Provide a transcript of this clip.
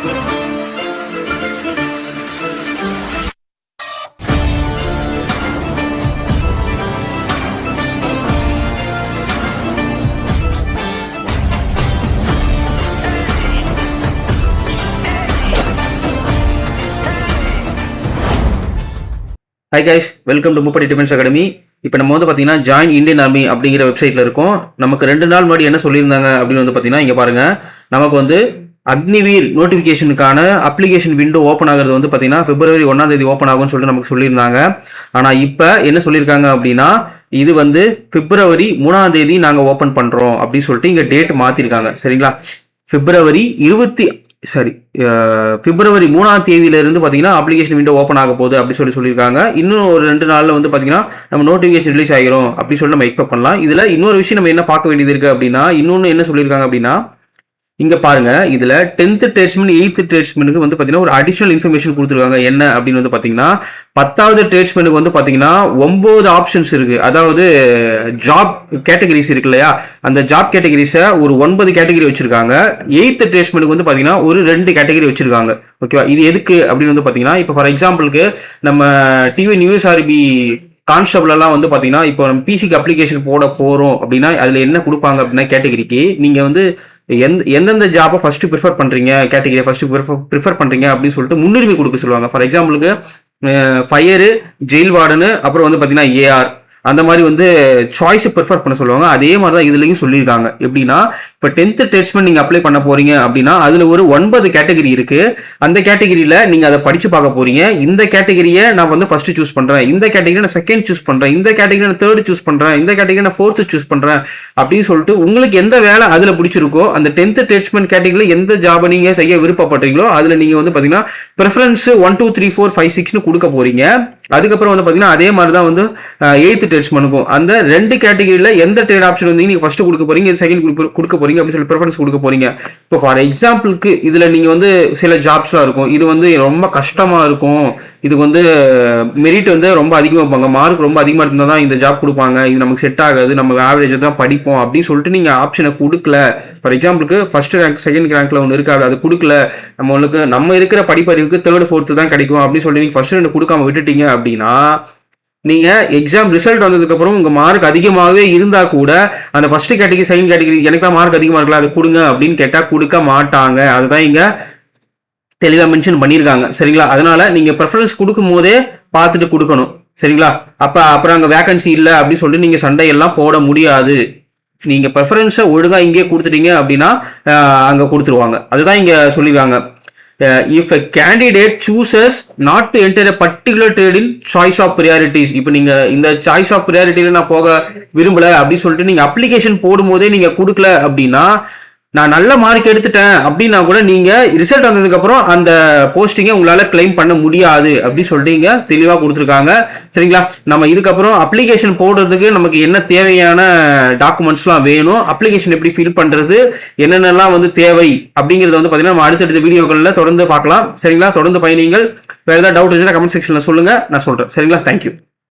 Hi guys welcome to Muppadi defence academy இப்போ நம்ம வந்து பார்த்தீங்கன்னா ஜாயின் இந்தியன் ஆர்மி அப்படிங்கிற வெப்சைட்டில் இருக்கோம். நமக்கு ரெண்டு நாள் முன்னாடி என்ன சொல்லியிருந்தாங்க அப்படின்னு வந்து பார்த்தீங்கன்னா இங்கே பாருங்கள் நமக்கு வந்து அக்னிவீர் நோட்டிஃபிகேஷனுக்கான அப்ளிகேஷன் விண்டோ ஓப்பன் ஆகிறது வந்து பார்த்தீங்கன்னா பிப்ரவரி ஒன்றாம் தேதி ஓப்பன் ஆகும்னு சொல்லிட்டு நமக்கு சொல்லியிருந்தாங்க. ஆனால் இப்போ என்ன சொல்லியிருக்காங்க அப்படின்னா இது வந்து பிப்ரவரி மூணாம் தேதி நாங்கள் ஓப்பன் பண்ணுறோம் அப்படின்னு சொல்லிட்டு இங்கே டேட் மாற்றிருக்காங்க சரிங்களா? பிப்ரவரி இருபத்தி சாரி பிப்ரவரி மூணாம் தேதியிலிருந்து பார்த்தீங்கன்னா அப்ளிகேஷன் விண்டோ ஓப்பன் ஆக போகுது அப்படி சொல்லி சொல்லியிருக்காங்க. இன்னும் ஒரு ரெண்டு நாளில் வந்து பார்த்தீங்கன்னா நம்ம நோட்டிஃபிகேஷன் ரிலீஸ் ஆகிரும் அப்படி சொல்லி நம்ம எக்ஸ்பெக்ட் பண்ணலாம். இதில் இன்னொரு விஷயம் நம்ம என்ன பார்க்க வேண்டியது இருக்குது அப்படின்னா இன்னொன்று என்ன சொல்லியிருக்காங்க அப்படின்னா இங்கே பாருங்கள் இதில் டென்த்து ட்ரேட்ஸ்மென் எயித்து ட்ரேட்ஸ்மெனுக்கு வந்து பார்த்தீங்கன்னா ஒரு அடிஷ்னல் இன்ஃபர்மேஷன் கொடுத்துருக்காங்க. என்ன அப்படின்னு வந்து பார்த்தீங்கன்னா பத்தாவது ட்ரேட்ஸ்மெனுக்கு வந்து பார்த்தீங்கன்னா ஒம்பது ஆப்ஷன்ஸ் இருக்குது அதாவது ஜாப் கேட்டகரிஸ் இருக்கு இல்லையா? அந்த ஜாப் கேட்டகரிஸை ஒரு ஒன்பது கேட்டகரி வச்சுருக்காங்க. எயித்து ட்ரேட்ஸ்மெனுக்கு வந்து பார்த்தீங்கன்னா ஒரு ரெண்டு கேட்டகரி வச்சுருக்காங்க. ஓகேவா இது எதுக்கு அப்படின்னு வந்து பார்த்திங்கன்னா இப்போ ஃபார் எக்ஸாம்பிளுக்கு நம்ம டிவி நியூஸ் ஆர்பி வந்து பார்த்திங்கன்னா இப்போ நம்ம பிசிக்கு அப்ளிகேஷன் போட போகிறோம் அப்படின்னா அதில் என்ன கொடுப்பாங்க அப்படின்னா கேட்டகரிக்கு நீங்கள் வந்து எந்த எந்தெந்த ஜாப்பை ஃபர்ஸ்ட் ப்ரிஃபர் பண்ணுறீங்க கேட்டகிரியை ஃபர்ஸ்ட் ப்ரிஃபர் பண்ணுறீங்க அப்படின்னு சொல்லிட்டு முன்னுரிமை கொடுக்க சொல்லுவாங்க. ஃபார் எக்ஸாம்பிளுக்கு ஃபயரு ஜெயில் வார்டனு அப்புறம் வந்து பார்த்தீங்கன்னா ஏஆர் அந்த மாதிரி வந்து சாய்ஸை ப்ரிஃபர் பண்ண சொல்லுவாங்க. அதே மாதிரி தான் இதுலேயும் சொல்லியிருக்காங்க. எப்படின்னா இப்போ டென்த்து டெட்ஸ்மெண்ட் நீங்கள் அப்ளை பண்ண போகிறீங்க அப்படின்னா அதில் ஒரு ஒன்பது கேட்டகரி இருக்குது அந்த கேட்டகரியில் நீங்கள் அதை படித்து பார்க்க போகிறீங்க இந்த கேட்டகரியை நான் வந்து ஃபஸ்ட்டு சூஸ் பண்ணுறேன் இந்த கேட்டகரி நான் செகண்ட் சூஸ் பண்ணுறேன் இந்த கேட்டகரி நான் தேர்ட் சூஸ் பண்ணுறேன் இந்த கேட்டகரி நான் ஃபோர்த்து சூஸ் பண்ணுறேன் அப்படின்னு சொல்லிட்டு உங்களுக்கு எந்த வேலை அதில் பிடிச்சிருக்கோ அந்த டென்த்து டெட்ஸ்மெண்ட் கேட்டகரியில் எந்த ஜாபை நீங்கள் செய்ய விருப்பப்படுறீங்களோ அதில் நீங்கள் வந்து பார்த்தீங்கன்னா preference one two three four five சிக்ஸ்னு கொடுக்க போகிறீங்க அதுக்கப்புறம் வந்து பார்த்தீங்கன்னா அதே மாதிரி தான் வந்து எயித்து ட்ரேட்ஸ்மனுக்கும் அந்த ரெண்டு கேட்டகரியில் எந்த ட்ரேட் ஆப்ஷன் வந்து நீங்கள் ஃபஸ்ட்டு கொடுக்க போறீங்க செகண்ட் கொடுக்க போறீங்க அப்படின்னு சொல்லி ப்ரிஃபரன்ஸ் கொடுக்க போறீங்க. இப்போ ஃபார் எக்ஸாம்பிளுக்கு இதில் நீங்கள் வந்து சில ஜாப்ஸ்லாம் இருக்கும். இது வந்து ரொம்ப கஷ்டமாக இருக்கும். இது வந்து மெரிட் வந்து ரொம்ப அதிகமாக வைப்பாங்க மார்க் ரொம்ப அதிகமாக இருந்தால் தான் இந்த ஜாப் கொடுப்பாங்க. இது நமக்கு செட் ஆகாது. நம்ம ஆவரேஜ் தான் படிப்போம் அப்படின்னு சொல்லிட்டு நீங்கள் ஆப்ஷனை கொடுக்கல. ஃபார் எக்ஸாம்பிளுக்கு ஃபர்ஸ்ட் ரேங்க் செகண்ட் ரேங்க்ல ஒன்று இருக்காது அது கொடுக்கல. நம்ம நம்ம இருக்கிற படிப்பறிவுக்கு தேர்ட் ஃபோர்த்து தான் கிடைக்கும் அப்படின்னு சொல்லி நீங்கள் ஃபர்ஸ்ட் ரெண்டு கொடுக்காம விட்டுட்டீங்க அப்படின்னா நீங்கள் எக்ஸாம் ரிசல்ட் வந்ததுக்கப்புறம் உங்கள் மார்க் அதிகமாகவே இருந்தால் கூட அந்த ஃபஸ்ட்டு கேட்டகரி செகண்ட் கேட்டகரி எனக்கு தான் மார்க் அதிகமாக இருக்கலாம் அதை கொடுங்க அப்படின்னு கேட்டால் கொடுக்க மாட்டாங்க. அதுதான் இங்கே தெளிவாக மென்ஷன் பண்ணியிருக்காங்க சரிங்களா? அதனால் நீங்கள் ப்ரெஃபரன்ஸ் கொடுக்கும் போதே பார்த்துட்டு கொடுக்கணும். சரிங்களா? அப்போ அப்புறம் அங்கே வேகன்சி இல்லை அப்படின்னு சொல்லிட்டு நீங்கள் சண்டையெல்லாம் போட முடியாது. நீங்கள் ப்ரெஃபரன்ஸை ஒழுங்காக இங்கே கொடுத்துட்டீங்க அப்படின்னா அங்கே கொடுத்துருவாங்க. அதுதான் இங்கே சொல்லிடுவாங்க if a candidate chooses not to enter a particular trade in choice of priorities இப்போ நீங்க இந்த சாய்ஸ் ஆஃப் ப்ரியாரிட்டியில நான் போக விரும்பல அப்படின்னு சொல்லிட்டு நீங்க அப்ளிகேஷன் போடும்போதே நீங்க கொடுக்கல அப்படின்னா நான் நல்ல மார்க் எடுத்துட்டேன் அப்படின்னா கூட நீங்க ரிசல்ட் வந்ததுக்கப்புறம் அந்த போஸ்டிங்கை உங்களால கிளைம் பண்ண முடியாது அப்படின்னு சொல்லிட்டு தெளிவாக கொடுத்துருக்காங்க. சரிங்களா? நம்ம இதுக்கப்புறம் அப்ளிகேஷன் போடுறதுக்கு நமக்கு என்ன தேவையான டாக்குமெண்ட்ஸ்லாம் வேணும் அப்ளிகேஷன் எப்படி ஃபில் பண்ணுறது என்னென்னலாம் வந்து தேவை அப்படிங்கறத வந்து பார்த்தீங்கன்னா நம்ம அடுத்தடுத்த வீடியோக்களில் தொடர்ந்து பார்க்கலாம். சரிங்களா? தொடர்ந்து பயணிங்கள் வேறு ஏதாவது டவுட் இருந்துச்சுன்னா கமெண்ட் செக்ஷனில் சொல்லுங்கள் நான் சொல்கிறேன் சரிங்களா? தேங்க்யூ